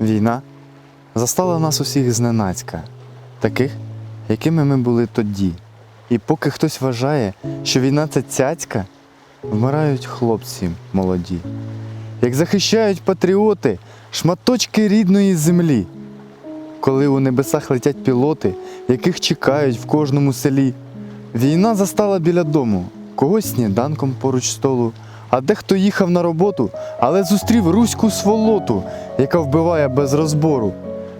Війна застала нас усіх зненацька, таких, якими ми були тоді. І поки хтось вважає, що війна це цяцька, вмирають хлопці молоді. Як захищають патріоти шматочки рідної землі, коли у небесах летять пілоти, яких чекають в кожному селі. Війна застала біля дому, когось сніданком поруч столу, а дехто їхав на роботу, але зустрів руську сволоту, яка вбиває без розбору.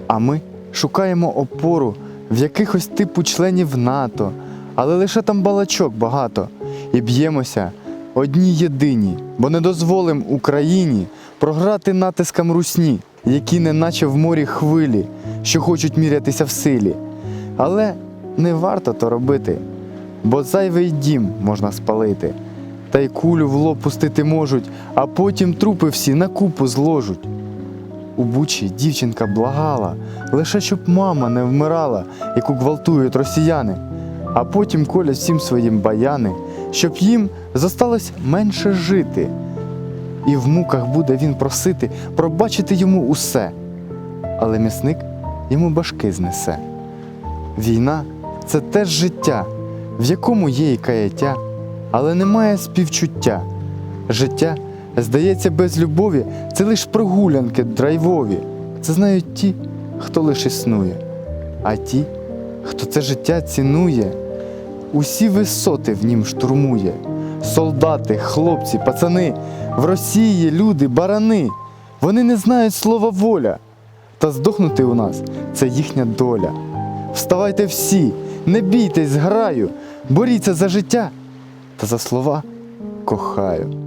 А ми шукаємо опору в якихось типу членів НАТО, але лише там балачок багато. І б'ємося одні єдині, бо не дозволим Україні програти натискам русні, які неначе в морі хвилі, що хочуть мірятися в силі. Але не варто то робити, бо зайвий дім можна спалити, та й кулю в лоб пустити можуть, а потім трупи всі на купу зложуть. У бучі дівчинка благала, лише щоб мама не вмирала, яку гвалтують росіяни, а потім колять всім своїм баяни, щоб їм зосталось менше жити. І в муках буде він просити пробачити йому усе. Але м'ясник йому башки знесе. Війна це теж життя, в якому є і каяття, але немає співчуття. Життя, здається, без любові це лиш прогулянки драйвові. Це знають ті, хто лиш існує. А ті, хто це життя цінує, усі висоти в нім штурмує. Солдати, хлопці, пацани, в Росії люди, барани. Вони не знають слова воля. Та здохнути у нас це їхня доля. Вставайте всі, не бійтесь, граю, боріться за життя та за слова кохаю.